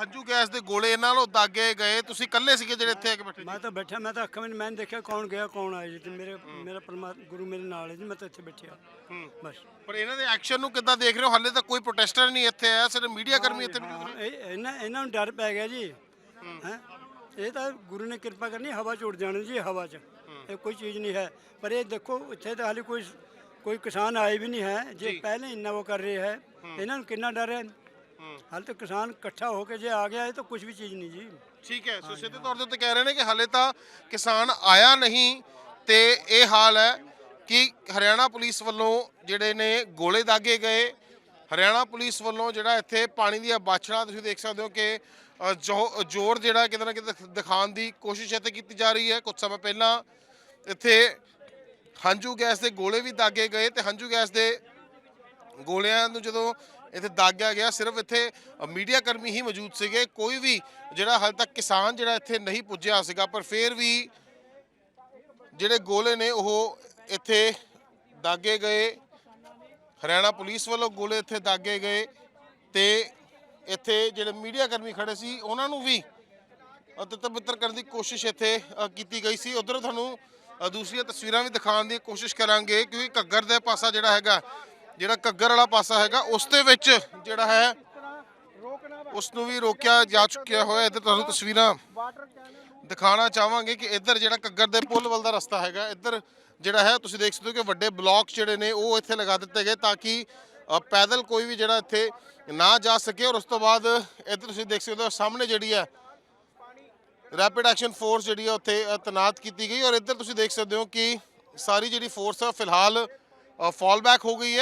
ਹੰਝੂ ਗੈਸ ਦੇ ਗੋਲੇ ਇਹਨਾਂ ਨੂੰ ਦਾਗੇ ਗਏ ਤੁਸੀਂ ਇਕੱਲੇ ਸੀਗੇ ਜਿਹੜੇ ਇੱਥੇ ਆ ਕੇ ਬੈਠੇ ਮੈਂ ਤਾਂ ਬੈਠਾ ਮੈਂ ਤਾਂ ਅੱਖਾਂ ਵਿੱਚ ਮੈਂ ਨੀ ਦੇਖਿਆ ਕੌਣ ਗਿਆ ਕੌਣ ਆਇਆ ਜੀ ਤੇ ਮੇਰੇ ਮੇਰਾ ਪਰਮਾ ਗੁਰੂ ਮੇਰੇ ਨਾਲ ਹੈ ਜੀ ਮੈਂ ਤਾਂ ਇੱਥੇ ਬੈਠਿਆ। ਹੂੰ। ਬਸ। ਪਰ ਇਹਨਾਂ ਦੇ ਐਕਸ਼ਨ ਨੂੰ ਕਿੱਦਾਂ ਦੇਖ ਰਹੇ ਹੋ? ਹਾਲੇ ਤਾਂ ਕੋਈ ਪ੍ਰੋਟੈਸਟਰ ਨਹੀਂ ਇੱਥੇ ਆਇਆ ਸਿਰਫ ਮੀਡੀਆ ਕਰਮੀ ਇੱਥੇ ਵੀਡੀਓ ਹਾਂ, ਇਹ ਇਹਨਾਂ ਇਹਨਾਂ ਨੂੰ ਡਰ ਪੈ ਗਿਆ ਜੀ। ਹੈ। ਇਹ ਤਾਂ ਗੁਰੂ ਨੇ ਕਿਰਪਾ ਕਰਨੀ ਹਵਾ ਚ ਉੱਡ ਜਾਣਾ ਜੀ ਹਵਾ 'ਚ। ਇਹ ਕੋਈ ਚੀਜ਼ ਨਹੀਂ ਹੈ। ਪਰ ਇਹ ਦੇਖੋ ਇੱਥੇ ਤਾਂ ਹਾਲੇ ਕੋਈ ਕੋਈ ਕਿਸਾਨ ਆਏ ਵੀ ਨਹੀਂ ਹੈ। ਜੇ ਪਹਿਲੇ ਇੰਨਾ ਉਹ ਕਰ ਰਹੇ ਹੈ। ਇਹਨਾਂ ਨੂੰ ਕਿੰਨਾ ਡਰ ਹੈ? ਹਾਲੇ ਤਾਂ ਕਿਸਾਨ ਇਕੱਠਾ ਹੋ ਕੇ ਜੇ ਆ ਗਿਆ, ਇਹ ਤਾਂ ਕੁਝ ਵੀ ਚੀਜ਼ ਨਹੀਂ ਜੀ। ਠੀਕ ਹੈ, ਸੋ ਸਿੱਧੇ ਤੌਰ ਦੇ ਉੱਤੇ ਕਹਿ ਰਹੇ ਨੇ ਕਿ ਹਾਲੇ ਤਾਂ ਕਿਸਾਨ ਆਇਆ ਨਹੀਂ ਤੇ ਇਹ ਹਾਲ ਹੈ ਕਿ ਹਰਿਆਣਾ ਪੁਲਿਸ ਵੱਲੋਂ ਜਿਹੜੇ ਨੇ ਗੋਲੇ ਦਾਗੇ ਗਏ। ਹਰਿਆਣਾ ਪੁਲਿਸ ਵੱਲੋਂ ਜਿਹੜਾ ਇੱਥੇ ਪਾਣੀ ਦੀਆਂ ਬਾਛੜਾਂ, ਤੁਸੀਂ ਦੇਖ ਸਕਦੇ ਹੋ ਕਿ ਜ਼ੋਰ ਜਿਹੜਾ ਕਿਤੇ ਨਾ ਕਿਤੇ ਦਿਖਾਉਣ ਦੀ ਕੋਸ਼ਿਸ਼ ਇੱਥੇ ਕੀਤੀ ਜਾ ਰਹੀ ਹੈ। ਕੁਝ ਸਮਾਂ ਪਹਿਲਾਂ ਇੱਥੇ ਹੰਝੂ ਗੈਸ ਦੇ ਗੋਲੇ ਵੀ ਦਾਗੇ ਗਏ ਤੇ ਹੰਝੂ ਗੈਸ ਦੇ ਗੋਲਿਆਂ ਨੂੰ ਜਦੋਂ ਇੱਥੇ ਦਾਗਿਆ ਗਿਆ। ਸਿਰਫ ਇੱਥੇ ਮੀਡੀਆ ਕਰਮੀ ਹੀ ਮੌਜੂਦ ਸੀਗੇ। ਕੋਈ ਵੀ ਜਿਹੜਾ ਹਾਲੇ ਤੱਕ ਕਿਸਾਨ ਜਿਹੜਾ ਇੱਥੇ ਨਹੀਂ ਪੁੱਜਿਆ ਸੀਗਾ, ਪਰ ਫਿਰ ਵੀ ਜਿਹੜੇ ਗੋਲੇ ਨੇ, ਉਹ ਇੱਥੇ ਦਾਗੇ ਗਏ। ਹਰਿਆਣਾ ਪੁਲਿਸ ਵੱਲੋਂ ਗੋਲੇ ਇੱਥੇ ਦਾਗੇ ਗਏ ਤੇ ਇੱਥੇ ਜਿਹੜੇ ਮੀਡੀਆ ਕਰਮੀ ਖੜੇ ਸੀ, ਉਹਨਾਂ ਨੂੰ ਵੀ ਤਿੱਤਰ ਕਰਨ ਦੀ ਕੋਸ਼ਿਸ਼ ਇੱਥੇ ਕੀਤੀ ਗਈ ਸੀ। ਉਧਰ ਤੁਹਾਨੂੰ ਦੂਸਰੀਆਂ ਤਸਵੀਰਾਂ ਵੀ ਦਿਖਾਉਣ ਦੀ ਕੋਸ਼ਿਸ਼ ਕਰਾਂਗੇ, ਕਿਉਂਕਿ ਘੱਗਰ ਦਾ ਪਾਸਾ ਜਿਹੜਾ ਹੈਗਾ ਜਿਹੜਾ ਘੱਗਰ ਵਾਲਾ ਪਾਸਾ ਹੈਗਾ ਉਸ ਦੇ ਵਿੱਚ ਜਿਹੜਾ ਹੈ ਉਸ ਨੂੰ ਵੀ ਰੋਕਿਆ ਜਾ ਚੁੱਕਿਆ ਹੋਇਆ। ਇੱਧਰ ਤੁਹਾਨੂੰ ਤਸਵੀਰਾਂ ਦਿਖਾਉਣਾ ਚਾਹਾਂਗੇ ਕਿ ਇੱਧਰ ਜਿਹੜਾ ਘੱਗਰ ਦੇ ਪੁਲ ਵੱਲ ਦਾ ਰਸਤਾ ਹੈਗਾ ਇੱਧਰ ਜਿਹੜਾ ਹੈ ਤੁਸੀਂ ਦੇਖ ਸਕਦੇ ਹੋ ਕਿ ਵੱਡੇ ਬਲਾਕ ਜਿਹੜੇ ਨੇ ਉਹ ਇੱਥੇ ਲਗਾ ਦਿੱਤੇ ਗਏ ਤਾਂ ਕਿ ਪੈਦਲ ਕੋਈ ਵੀ ਜਿਹੜਾ ਇੱਥੇ ਨਾ ਜਾ ਸਕੇ। ਔਰ ਉਸ ਤੋਂ ਬਾਅਦ ਇੱਧਰ ਤੁਸੀਂ ਦੇਖ ਸਕਦੇ ਹੋ ਸਾਹਮਣੇ ਜਿਹੜੀ ਹੈ ਰੈਪਿਡ ਐਕਸ਼ਨ ਫੋਰਸ ਜਿਹੜੀ ਹੈ ਉੱਥੇ ਅ, ਤੈਨਾਤ ਕੀਤੀ ਗਈ। ਔਰ ਇੱਧਰ ਤੁਸੀਂ ਦੇਖ ਸਕਦੇ ਹੋ ਕਿ ਸਾਰੀ ਜਿਹੜੀ ਫੋਰਸ ਹੈ ਫਿਲਹਾਲ ਫਾਲ ਬੈਕ ਹੋ ਗਈ ਹੈ।